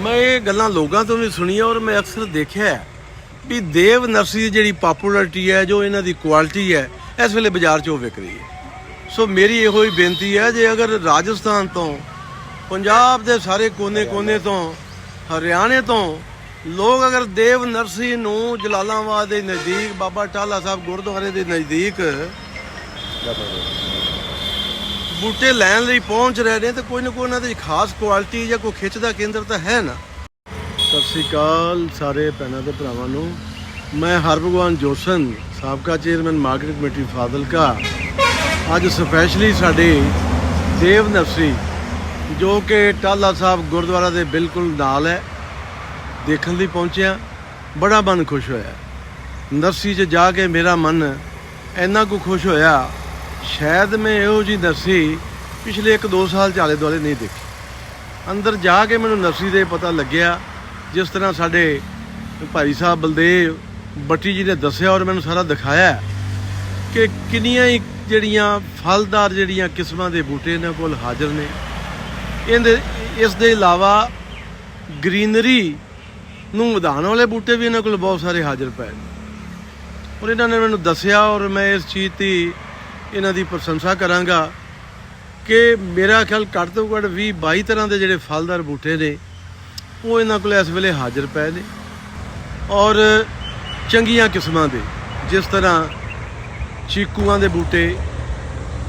ਮੈਂ ਇਹ ਗੱਲਾਂ ਲੋਕਾਂ ਤੋਂ ਵੀ ਸੁਣੀਆਂ ਔਰ ਮੈਂ ਅਕਸਰ ਦੇਖਿਆ ਵੀ ਦੇਵ ਨਰਸਰੀ ਦੀ ਜਿਹੜੀ ਪਪੂਲੈਰਿਟੀ ਹੈ, ਜੋ ਇਹਨਾਂ ਦੀ ਕੁਆਲਿਟੀ ਹੈ, ਇਸ ਵੇਲੇ ਬਾਜ਼ਾਰ 'ਚ ਉਹ ਵਿਕ ਰਹੀ ਹੈ। ਸੋ ਮੇਰੀ ਇਹੋ ਹੀ ਬੇਨਤੀ ਹੈ, ਜੇ ਅਗਰ ਰਾਜਸਥਾਨ ਤੋਂ, ਪੰਜਾਬ ਦੇ ਸਾਰੇ ਕੋਨੇ-ਕੋਨੇ ਤੋਂ, ਹਰਿਆਣੇ ਤੋਂ ਲੋਕ ਅਗਰ ਦੇਵ ਨਰਸਰੀ ਨੂੰ ਜਲਾਲਾਬਾਦ ਦੇ ਨਜ਼ਦੀਕ, ਬਾਬਾ ਟਾਲਾ ਸਾਹਿਬ ਗੁਰਦੁਆਰੇ ਦੇ ਨਜ਼ਦੀਕ ਬੂਟੇ ਲੈਣ ਲਈ ਪਹੁੰਚ ਰਹੇ ਨੇ ਤੇ ਕੋਈ ਨਾ ਕੋਈ ਉਹਨਾਂ ਦੀ ਖਾਸ ਕੁਆਲਿਟੀ ਜਾਂ ਕੋਈ ਖਿੱਚ ਦਾ ਕੇਂਦਰ ਤਾਂ ਹੈ ਨਾ। ਸਤਿ ਸ੍ਰੀ ਅਕਾਲ ਸਾਰੇ ਭੈਣਾਂ ਤੇ ਭਰਾਵਾਂ ਨੂੰ। ਮੈਂ ਹਰਭਗਵਾਨ ਜੋਸ਼ਨ, ਸਾਬਕਾ ਚੇਅਰਮੈਨ ਮਾਰਕੀਟ ਕਮੇਟੀ ਫਾਜ਼ਿਲਕਾ। ਅੱਜ ਸਪੈਸ਼ਲੀ ਸਾਡੇ ਦੇਵ ਨਰਸਰੀ ਜੋ ਕਿ ਟਾਲਾ ਸਾਹਿਬ ਗੁਰਦੁਆਰਾ ਦੇ ਬਿਲਕੁਲ ਨਾਲ ਹੈ, ਦੇਖਣ ਲਈ ਪਹੁੰਚਿਆ। ਬੜਾ ਮਨ ਖੁਸ਼ ਹੋਇਆ। ਨਰਸਰੀ 'ਚ ਜਾ ਕੇ ਮੇਰਾ ਮਨ ਇੰਨਾ ਕੁ ਖੁਸ਼ ਹੋਇਆ ਸ਼ਾਇਦ ਮੈਂ ਇਹੋ ਜੀ ਨਰਸਰੀ ਪਿਛਲੇ 1-2 ਸਾਲ ਚਾਲੇ ਦੁਆਲੇ ਨਹੀਂ ਦੇਖੀ। ਅੰਦਰ ਜਾ ਕੇ ਮੈਨੂੰ ਨਰਸਰੀ ਦੇ ਪਤਾ ਲੱਗਿਆ, ਜਿਸ ਤਰ੍ਹਾਂ ਸਾਡੇ ਭਾਈ ਸਾਹਿਬ ਬਲਦੇਵ ਬੱਟੀ ਜੀ ਨੇ ਦੱਸਿਆ ਔਰ ਮੈਨੂੰ ਸਾਰਾ ਦਿਖਾਇਆ ਕਿ ਕਿੰਨੀਆਂ ਹੀ ਜਿਹੜੀਆਂ ਫਲਦਾਰ ਜਿਹੜੀਆਂ ਕਿਸਮਾਂ ਦੇ ਬੂਟੇ ਇਹਨਾਂ ਕੋਲ ਹਾਜ਼ਰ ਨੇ। ਇਹਦੇ, ਇਸ ਦੇ ਇਲਾਵਾ ਗ੍ਰੀਨਰੀ ਨੂੰ ਵਧਾਉਣ ਵਾਲੇ ਬੂਟੇ ਵੀ ਇਹਨਾਂ ਕੋਲ ਬਹੁਤ ਸਾਰੇ ਹਾਜ਼ਰ ਪਏ ਨੇ। ਔਰ ਇਹਨਾਂ ਨੇ ਮੈਨੂੰ ਦੱਸਿਆ ਔਰ ਮੈਂ ਇਸ ਚੀਜ਼ ਦੀ ਇਹਨਾਂ ਦੀ ਪ੍ਰਸ਼ੰਸਾ ਕਰਾਂਗਾ ਕਿ ਮੇਰਾ ਖਿਆਲ ਘੱਟ ਤੋਂ ਘੱਟ 20 22 ਤਰ੍ਹਾਂ ਦੇ ਜਿਹੜੇ ਫਲਦਾਰ ਬੂਟੇ ਨੇ, ਉਹ ਇਹਨਾਂ ਕੋਲ ਇਸ ਵੇਲੇ ਹਾਜ਼ਰ ਪਏ ਨੇ ਔਰ ਚੰਗੀਆਂ ਕਿਸਮਾਂ ਦੇ, ਜਿਸ ਤਰ੍ਹਾਂ ਚੀਕੂਆਂ ਦੇ ਬੂਟੇ,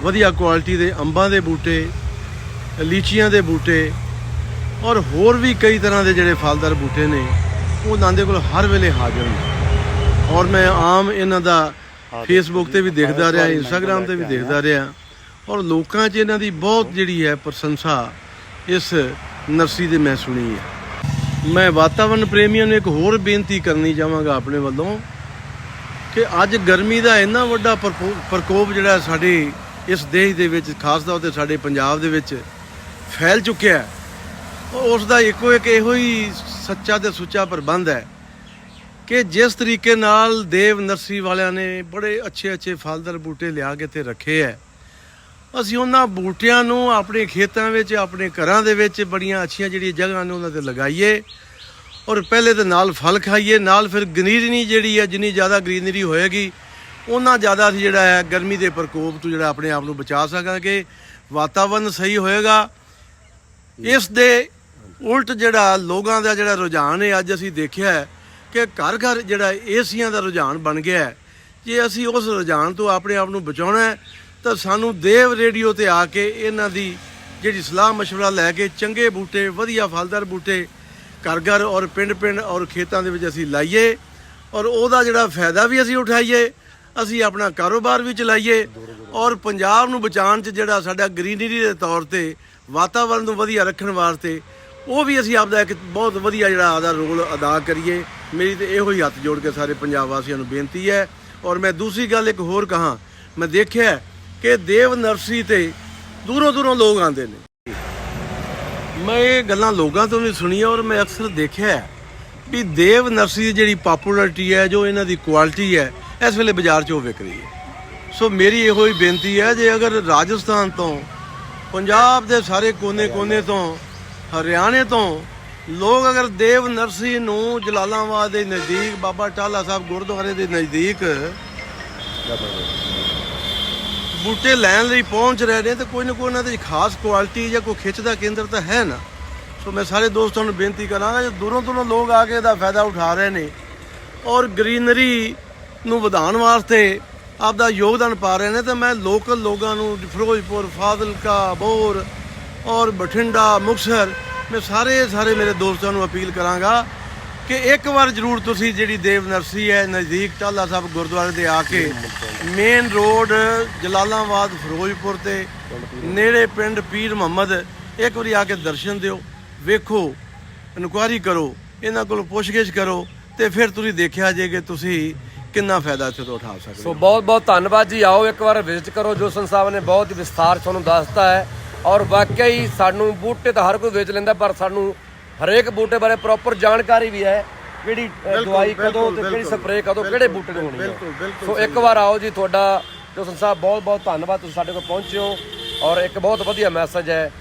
ਵਧੀਆ ਕੁਆਲਿਟੀ ਦੇ ਅੰਬਾਂ ਦੇ ਬੂਟੇ, ਲੀਚੀਆਂ ਦੇ ਬੂਟੇ ਔਰ ਹੋਰ ਵੀ ਕਈ ਤਰ੍ਹਾਂ ਦੇ ਜਿਹੜੇ ਫਲਦਾਰ ਬੂਟੇ ਨੇ, ਉਹ ਉਹਨਾਂ ਦੇ ਕੋਲ ਹਰ ਵੇਲੇ ਹਾਜ਼ਰ ਨੇ ਔਰ ਮੈਂ ਆਮ ਇਹਨਾਂ ਦਾ ਫੇਸਬੁੱਕ ਤੇ ਵੀ ਦੇਖਦਾ ਰਿਹਾ ਇੰਸਟਾਗ੍ਰam ਤੇ ਵੀ ਦੇਖਦਾ ਰਿਹਾ। ਔਰ ਲੋਕਾਂ 'ਚ ਇਹਨਾਂ ਦੀ ਬਹੁਤ ਜਿਹੜੀ ਹੈ ਪ੍ਰਸ਼ੰਸਾ ਇਸ ਨਰਸਰੀ ਦੇ ਮੈਂ ਸੁਣੀ ਹੈ। ਮੈਂ ਵਾਤਾਵਰਣ ਪ੍ਰੇਮੀਆਂ ਨੂੰ ਇੱਕ ਹੋਰ ਬੇਨਤੀ ਕਰਨੀ ਚਾਹਾਂਗਾ ਆਪਣੇ ਵੱਲੋਂ ਕਿ ਅੱਜ ਗਰਮੀ ਦਾ ਇੰਨਾ ਵੱਡਾ ਪ੍ਰਕੋ- ਪ੍ਰਕੋਪ ਜਿਹੜਾ ਸਾਡੇ ਇਸ ਦੇਸ਼ ਦੇ ਵਿੱਚ ਖਾਸ ਤੌਰ ਤੇ ਸਾਡੇ ਪੰਜਾਬ ਦੇ ਵਿੱਚ ਫੈਲ ਚੁੱਕਿਆ ਹੈ। ਉਸ ਦਾ ਇੱਕੋ ਇੱਕ ਇਹੋ ਹੀ ਸੱਚਾ ਤੇ ਸੁੱਚਾ ਪ੍ਰਬੰਧ ਹੈ ਕਿ ਜਿਸ ਤਰੀਕੇ ਨਾਲ ਦੇਵ ਨਰਸਰੀ ਵਾਲਿਆਂ ਨੇ ਬੜੇ ਅੱਛੇ ਅੱਛੇ ਫਲਦਾਰ ਬੂਟੇ ਲਿਆ ਕੇ ਤੇ ਰੱਖੇ ਹੈ ਅਸੀਂ ਉਹਨਾਂ ਬੂਟਿਆਂ ਨੂੰ ਆਪਣੇ ਖੇਤਾਂ ਵਿੱਚ, ਆਪਣੇ ਘਰਾਂ ਦੇ ਵਿੱਚ ਬੜੀਆਂ ਅੱਛੀਆਂ ਜਿਹੜੀਆਂ ਜਗ੍ਹਾ ਨੇ ਉਹਨਾਂ ਤੇ ਲਗਾਈਏ ਔਰ ਪਹਿਲੇ ਤੇ ਨਾਲ ਫਲ ਖਾਈਏ, ਨਾਲ ਫਿਰ ਗ੍ਰੀਨਰੀ ਜਿਹੜੀ ਹੈ ਜਿੰਨੀ ਜ਼ਿਆਦਾ ਗ੍ਰੀਨਰੀ ਹੋਏਗੀ, ਉਹਨਾਂ ਜ਼ਿਆਦਾ ਅਸੀਂ ਜਿਹੜਾ ਹੈ ਗਰਮੀ ਦੇ ਪ੍ਰਕੋਪ ਤੋਂ ਜਿਹੜਾ ਆਪਣੇ ਆਪ ਨੂੰ ਬਚਾ ਸਕਾਂਗੇ, ਵਾਤਾਵਰਨ ਸਹੀ ਹੋਏਗਾ। ਇਸ ਦੇ ਉਲਟ ਜਿਹੜਾ ਲੋਕਾਂ ਦਾ ਜਿਹੜਾ ਰੁਝਾਨ ਹੈ ਅੱਜ ਅਸੀਂ ਦੇਖਿਆ ਹੈ ਕਿ ਘਰ ਘਰ ਜਿਹੜਾ ਏਸੀਆਂ ਦਾ ਰੁਝਾਨ ਬਣ ਗਿਆ ਹੈ ਜੇ ਅਸੀਂ ਉਸ ਰੁਝਾਨ ਤੋਂ ਆਪਣੇ ਆਪ ਨੂੰ ਬਚਾਉਣਾ ਹੈ ਤਾਂ ਸਾਨੂੰ ਦੇਵ ਰੇਡੀਓ ਤੇ ਆ ਕੇ ਇਹਨਾਂ ਦੀ ਜਿਹੜੀ ਸਲਾਹ مشورہ ਲੈ ਕੇ ਚੰਗੇ ਬੂਟੇ ਵਧੀਆ ਫਲਦਾਰ ਬੂਟੇ ਘਰ ਘਰ ਔਰ ਪਿੰਡ ਪਿੰਡ ਔਰ ਖੇਤਾਂ ਦੇ ਵਿੱਚ ਅਸੀਂ ਲਾਈਏ ਔਰ ਉਹਦਾ ਜਿਹੜਾ ਫਾਇਦਾ ਵੀ ਅਸੀਂ ਉਠਾਈਏ ਅਸੀਂ ਆਪਣਾ ਕਾਰੋਬਾਰ ਵੀ ਚਲਾਈਏ ਔਰ ਪੰਜਾਬ ਨੂੰ ਬਚਾਉਣ 'ਚ ਜਿਹੜਾ ਸਾਡਾ ਗ੍ਰੀਨਰੀ ਦੇ ਤੌਰ ਤੇ ਵਾਤਾਵਰਣ ਨੂੰ ਵਧੀਆ ਰੱਖਣ ਵਾਸਤੇ ਉਹ ਵੀ ਅਸੀਂ ਆਪਦਾ ਇੱਕ ਬਹੁਤ ਵਧੀਆ ਜਿਹੜਾ ਆਦਾ ਰੋਲ ਅਦਾ ਕਰੀਏ ਮੇਰੀ ਤੇ ਇਹੋ ਹੀ ਹੱਥ ਜੋੜ ਕੇ ਸਾਰੇ ਪੰਜਾਬ ਵਾਸੀਆਂ ਨੂੰ ਬੇਨਤੀ ਹੈ। ਔਰ ਮੈਂ ਦੂਸਰੀ ਗੱਲ ਇੱਕ ਹੋਰ ਕਹਾਂ, ਮੈਂ ਦੇਖਿਆ ਕਿ ਦੇਵ ਨਰਸਰੀ ਤੇ ਦੂਰੋਂ ਦੂਰੋਂ ਲੋਕ ਆਉਂਦੇ ਨੇ। ਮੈਂ ਇਹ ਗੱਲਾਂ ਲੋਕਾਂ ਤੋਂ ਵੀ ਸੁਣੀਆਂ ਔਰ ਮੈਂ ਅਕਸਰ ਦੇਖਿਆ ਵੀ ਦੇਵ ਨਰਸਰੀ ਦੀ ਜਿਹੜੀ ਪਪੂਲੈਰਿਟੀ ਹੈ, ਜੋ ਇਹਨਾਂ ਦੀ ਕੁਆਲਿਟੀ ਹੈ, ਇਸ ਵੇਲੇ ਬਾਜ਼ਾਰ 'ਚ ਉਹ ਵਿਕ ਰਹੀ ਹੈ। ਸੋ ਮੇਰੀ ਇਹੋ ਹੀ ਬੇਨਤੀ ਹੈ, ਜੇ ਅਗਰ ਰਾਜਸਥਾਨ ਤੋਂ, ਪੰਜਾਬ ਦੇ ਸਾਰੇ ਕੋਨੇ-ਕੋਨੇ ਤੋਂ, ਹਰਿਆਣੇ ਤੋਂ ਲੋਕ ਅਗਰ ਦੇਵ ਨਰਸੀ ਨੂੰ ਜਲਾਲਾਬਾਦ ਦੇ ਨਜ਼ਦੀਕ, ਬਾਬਾ ਟਾਲਾ ਸਾਹਿਬ ਗੁਰਦੁਆਰੇ ਦੇ ਨਜ਼ਦੀਕ ਬੂਟੇ ਲੈਣ ਲਈ ਪਹੁੰਚ ਰਹੇ ਨੇ, ਤੇ ਕੋਈ ਨਾ ਕੋਈ ਉਹਨਾਂ ਦੀ ਖਾਸ ਕੁਆਲਿਟੀ ਜਾਂ ਕੋਈ ਖਿੱਚ ਦਾ ਕੇਂਦਰ ਤਾਂ ਹੈ ਨਾ। ਸੋ ਮੈਂ ਸਾਰੇ ਦੋਸਤਾਂ ਨੂੰ ਬੇਨਤੀ ਕਰਾਂਗਾ, ਜੇ ਦੂਰੋਂ ਦੂਰੋਂ ਲੋਕ ਆ ਕੇ ਇਹਦਾ ਫਾਇਦਾ ਉਠਾ ਰਹੇ ਨੇ ਔਰ ਗ੍ਰੀਨਰੀ ਨੂੰ ਵਧਾਉਣ ਵਾਸਤੇ ਆਪਦਾ ਯੋਗਦਾਨ ਪਾ ਰਹੇ ਨੇ, ਤੇ ਮੈਂ ਲੋਕਲ ਲੋਕਾਂ ਨੂੰ ਫਿਰੋਜ਼ਪੁਰ, ਫਾਜ਼ਿਲਕਾ, ਬੋਰ ਔਰ ਬਠਿੰਡਾ, ਮੁਕਤਸਰ ਮੈਂ ਸਾਰੇ ਸਾਰੇ ਮੇਰੇ ਦੋਸਤਾਂ ਨੂੰ ਅਪੀਲ ਕਰਾਂਗਾ ਕਿ ਇੱਕ ਵਾਰ ਜ਼ਰੂਰ ਤੁਸੀਂ ਜਿਹੜੀ ਦੇਵ ਨਰਸਰੀ ਹੈ ਨਜ਼ਦੀਕ ਟਾਲਾ ਸਾਹਿਬ ਗੁਰਦੁਆਰੇ ਦੇ ਆ ਕੇ ਮੇਨ ਰੋਡ ਜਲਾਲਾਬਾਦ ਫਿਰੋਜ਼ਪੁਰ ਤੇ ਨੇੜੇ ਪਿੰਡ ਪੀਰ ਮੁਹੰਮਦ ਇੱਕ ਵਾਰੀ ਆ ਕੇ ਦਰਸ਼ਨ ਦਿਓ ਵੇਖੋ ਇਨਕੁਆਰੀ ਕਰੋ ਇਹਨਾਂ ਕੋਲ ਪੁੱਛਗਿੱਛ ਕਰੋ ਤੇ ਫਿਰ ਤੁਸੀਂ ਦੇਖਿਆ ਜੇ ਕਿ ਤੁਸੀਂ ਕਿੰਨਾ ਫਾਇਦਾ ਇੱਥੇ ਤੋਂ ਉਠਾ ਸਕਦੇ ਸੋ ਹੋ। ਬਹੁਤ ਬਹੁਤ ਧੰਨਵਾਦ ਜੀ ਆਓ ਇੱਕ ਵਾਰ ਵਿਜ਼ਿਟ ਕਰੋ ਜੋਸਨ ਸਾਹਿਬ ਨੇ ਬਹੁਤ ਹੀ ਵਿਸਥਾਰ ਤੁਹਾਨੂੰ ਦੱਸਤਾ ਹੈ। ਔਰ ਵਾਕਿਆ ਹੀ ਸਾਨੂੰ ਬੂਟੇ ਤਾਂ ਹਰ ਕੋਈ ਵੇਚ ਲੈਂਦਾ ਪਰ ਸਾਨੂੰ ਹਰੇਕ ਬੂਟੇ ਬਾਰੇ ਪ੍ਰੋਪਰ ਜਾਣਕਾਰੀ ਵੀ ਹੈ ਕਿਹੜੀ ਦਵਾਈ ਕਦੋਂ ਤੇ ਕਿਹੜੀ ਸਪਰੇਅ ਕਦੋਂ ਕਿਹੜੇ ਬੂਟੇ ਨੂੰ ਹੋਣੀ ਹੈ ਸੋ ਇੱਕ ਵਾਰ ਆਓ ਜੀ ਤੁਹਾਡਾ ਜੋਸਨ ਸਾਹਿਬ ਬਹੁਤ ਬਹੁਤ ਧੰਨਵਾਦ ਤੁਸੀਂ ਸਾਡੇ ਕੋਲ ਪਹੁੰਚੇ ਹੋ ਔਰ ਇੱਕ ਬਹੁਤ ਵਧੀਆ ਮੈਸੇਜ ਹੈ।